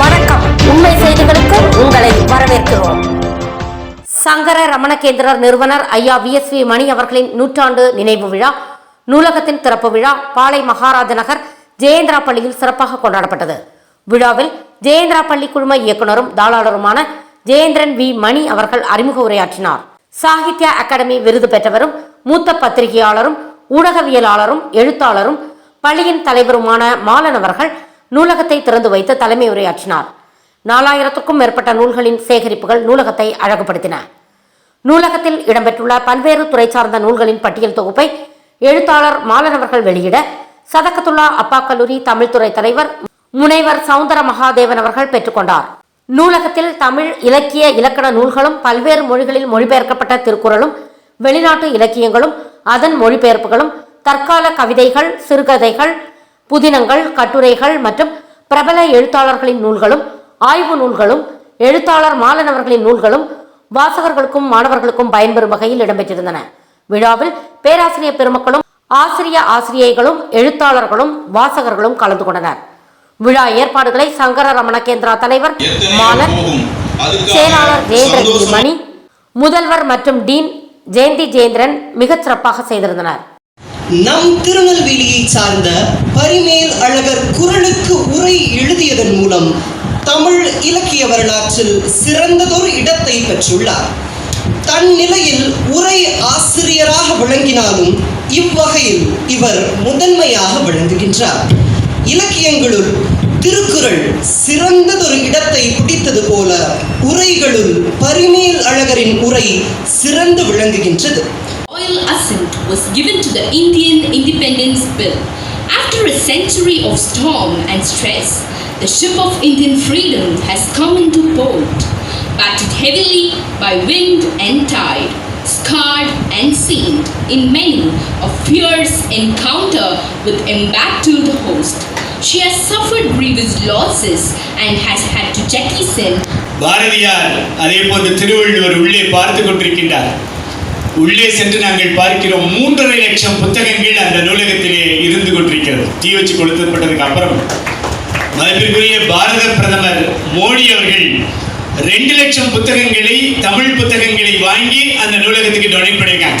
வணக்கம். உண்மை செய்திகளுக்கு உங்களை வரவேற்கிறோம். சங்கர ரமணகேந்திரர் நிறுவனர் ஐயா வி எஸ்வி மணி அவர்களின் நூற்றாண்டு நினைவு விழா நூலகத்தின் திறப்பு விழா பாளை மகாராஜ நகர் ஜெயேந்திரா பள்ளியில் சிறப்பாக கொண்டாடப்பட்டது. விழாவில் ஜெயேந்திரா பள்ளி குழும இயக்குனரும் தாளாளருமான ஜெயேந்திரன் வி மணி அவர்கள் அறிமுக உரையாற்றினார். சாகித்ய அகாடமி விருது பெற்றவரும் மூத்த பத்திரிகையாளரும் ஊடகவியலாளரும் எழுத்தாளரும் பள்ளியின் தலைவருமான மாலன் அவர்கள் நூலகத்தை திறந்து வைத்து தலைமை உரையாற்றினார். நாலாயிரத்துக்கும் மேற்பட்ட நூல்களின் சேகரிப்புகள் நூலகத்தை அழகுபடுத்தின. நூலகத்தில் இடம்பெற்றுள்ள பல்வேறு துறை சார்ந்த நூல்களின் பட்டியல் தொகுப்பை எழுத்தாளர் மாலனவர்கள் வெளியிட சதகத்துல்லா அப்பா கல்லூரி தமிழ்துறை தலைவர் முனைவர் சவுந்தர மகாதேவன் அவர்கள் பெற்றுக்கொண்டார் நூலகத்தில் தமிழ் இலக்கிய இலக்கண நூல்களும் பல்வேறு மொழிகளில் மொழிபெயர்க்கப்பட்ட திருக்குறளும் வெளிநாட்டு இலக்கியங்களும் அதன் மொழிபெயர்ப்புகளும் தற்கால கவிதைகள் சிறுகதைகள் புதினங்கள் கட்டுரைகள் மற்றும் பிரபல எழுத்தாளர்களின் நூல்களும் ஆய்வு நூல்களும் எழுத்தாளர் மாலன் அவர்களின் நூல்களும் வாசகர்களுக்கும் மாணவர்களுக்கும் பயன்பெறும் வகையில் இடம்பெற்றிருந்தன. விழாவில் பேராசிரியர் பெருமக்களும் ஆசிரிய ஆசிரியைகளும் எழுத்தாளர்களும் வாசகர்களும் கலந்து கொண்டனர். விழா ஏற்பாடுகளை சங்கர ரமண கேந்திரா தலைவர் மாலன் செயலாளர் ஜெயேந்திரன் வி. மணி முதல்வர் மற்றும் டீன் ஜெயந்தி ஜெயேந்திரன் மிகச் சிறப்பாக செய்திருந்தனர். நம் திருநெல்வேலியை சார்ந்த பரிமேல் அழகர் குரலுக்கு உரை எழுதியதன் மூலம் தமிழ் இலக்கிய வரலாற்றில் சிறந்ததொரு இடத்தை பெற்றுள்ளார். தன் நிலையில் உரை ஆசிரியராக விளங்கினாலும் இவ்வகையில் இவர் முதன்மையாக விளங்குகின்றார். இலக்கியங்களுள் திருக்குறள் சிறந்ததொரு இடத்தை பிடித்தது போல உரைகளுள் பரிமேல் அழகரின் உரை சிறந்து விளங்குகின்றது. royal assent was given to the Indian Independence Bill. After a century of storm and stress, the ship of Indian freedom has come into port, battered heavily by wind and tide, scarred and seamed in many a fierce encounter with embattled host. She has suffered grievous losses and has had to jettison Bharathiyar அதே போன்று திருவள்ளுவர் உள்ளே பார்த்து கொண்டிருக்கின்றார் உள்ளே சென்று நாங்கள் பார்க்கிறோம் மூன்றரை லட்சம் புத்தகங்கள் அந்த நூலகத்திலே இருந்து கொண்டிருக்கிறது. தீ வச்சு கொளுத்தப்பட்டதுக்கு அப்புறம். மதிப்பிற்குரிய பாரத பிரதமர் மோடி அவர்கள் ரெண்டு லட்சம் புத்தகங்களை தமிழ் புத்தகங்களை வாங்கி அந்த நூலகத்துக்கு டொனேட் பண்ணியிருக்காங்க.